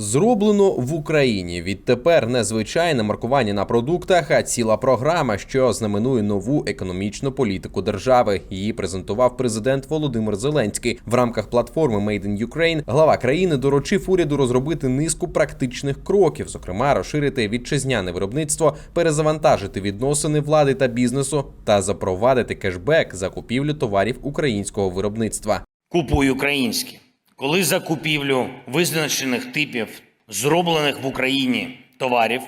Зроблено в Україні. Відтепер не звичайне маркування на продуктах, а ціла програма, що знаменує нову економічну політику держави. Її презентував президент Володимир Зеленський. В рамках платформи Made in Ukraine глава країни доручив уряду розробити низку практичних кроків, зокрема розширити вітчизняне виробництво, перезавантажити відносини влади та бізнесу та запровадити кешбек за купівлю товарів українського виробництва. Купуй українське. Коли за купівлю визначених типів зроблених в Україні товарів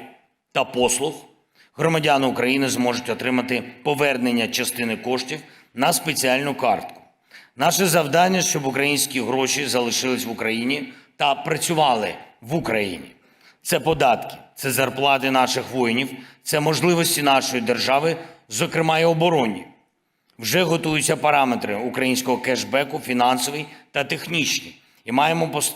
та послуг громадяни України зможуть отримати повернення частини коштів на спеціальну картку. Наше завдання, щоб українські гроші залишились в Україні та працювали в Україні. Це податки, це зарплати наших воїнів, це можливості нашої держави, зокрема і оборонні. Вже готуються параметри українського кешбеку, фінансовий та технічний. І маємо пос-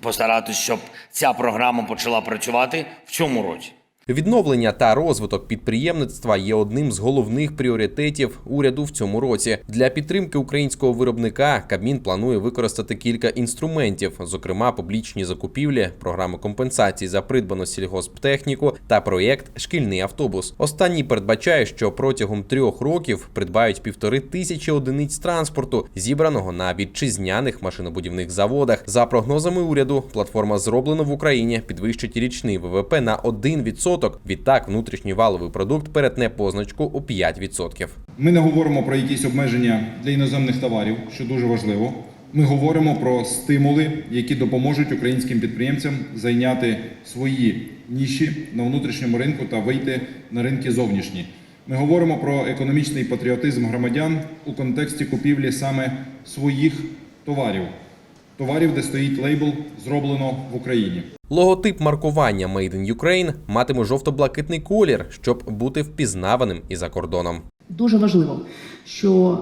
постаратись, щоб ця програма почала працювати в цьому році. Відновлення та розвиток підприємництва є одним з головних пріоритетів уряду в цьому році. Для підтримки українського виробника Кабмін планує використати кілька інструментів, зокрема публічні закупівлі, програми компенсацій за придбану сільгосптехніку та проєкт Шкільний автобус. Останній передбачає, що протягом трьох років придбають півтори тисячі одиниць транспорту, зібраного на вітчизняних машинобудівних заводах. За прогнозами уряду, платформа зроблено в Україні підвищить річний ВВП на 1%. Відтак, внутрішній валовий продукт перетне позначку у 5%. Ми не говоримо про якісь обмеження для іноземних товарів, що дуже важливо. Ми говоримо про стимули, які допоможуть українським підприємцям зайняти свої ніші на внутрішньому ринку та вийти на ринки зовнішні. Ми говоримо про економічний патріотизм громадян у контексті купівлі саме своїх товарів, товарів, де стоїть лейбл зроблено в Україні. Логотип маркування Made in Ukraine матиме жовто-блакитний колір, щоб бути впізнаваним і за кордоном. Дуже важливо, що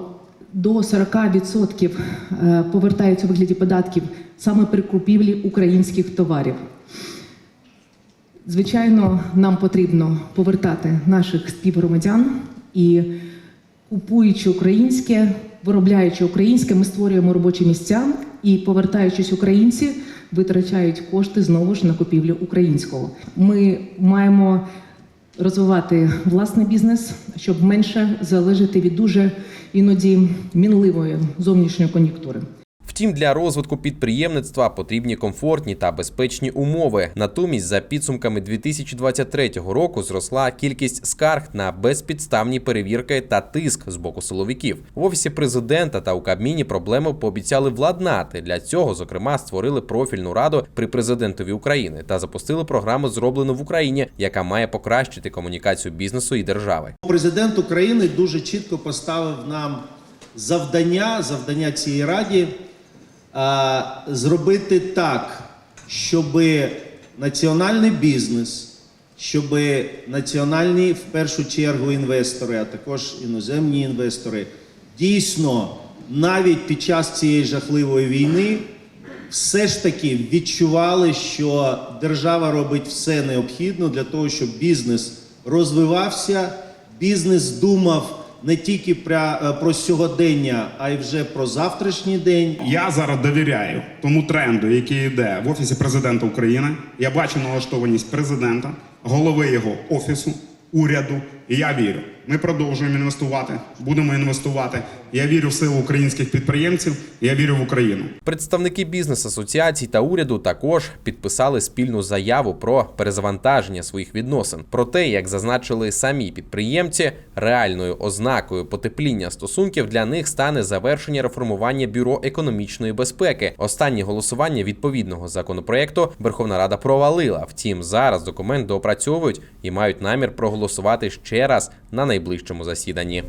до 40% е, повертаються у вигляді податків саме при купівлі українських товарів. Звичайно, нам потрібно повертати наших співгромадян і купуючи українське, виробляючи українське, ми створюємо робочі місця і повертаючись українці, витрачають кошти знову ж на купівлю українського. Ми маємо розвивати власний бізнес, щоб менше залежати від дуже іноді мінливої зовнішньої кон'юнктури. Втім, для розвитку підприємництва потрібні комфортні та безпечні умови. Натомість, за підсумками 2023 року, зросла кількість скарг на безпідставні перевірки та тиск з боку силовиків. В офісі президента та у Кабміні проблеми пообіцяли владнати. Для цього, зокрема, створили профільну раду при президентові України та запустили програму зроблено в Україні, яка має покращити комунікацію бізнесу і держави. Президент України дуже чітко поставив нам завдання, завдання цієї раді зробити так, щоб національний бізнес, щоб національні в першу чергу інвестори, а також іноземні інвестори, дійсно навіть під час цієї жахливої війни все ж таки відчували, що держава робить все необхідне для того, щоб бізнес розвивався, бізнес думав не тільки про, е, про сьогодення, а й вже про завтрашній день. Я зараз довіряю тому тренду, який йде в офісі президента України. Я бачу налаштованість президента, голови його офісу, уряду. І я вірю. Ми продовжуємо інвестувати, будемо інвестувати. Я вірю в силу українських підприємців. Я вірю в Україну. Представники бізнес-асоціацій та уряду також підписали спільну заяву про перезавантаження своїх відносин. Про те, як зазначили самі підприємці, реальною ознакою потепління стосунків для них стане завершення реформування бюро економічної безпеки. Останнє голосування відповідного законопроекту Верховна Рада провалила. Втім, зараз документ доопрацьовують і мають намір проголосувати ще раз на найближчому засіданні.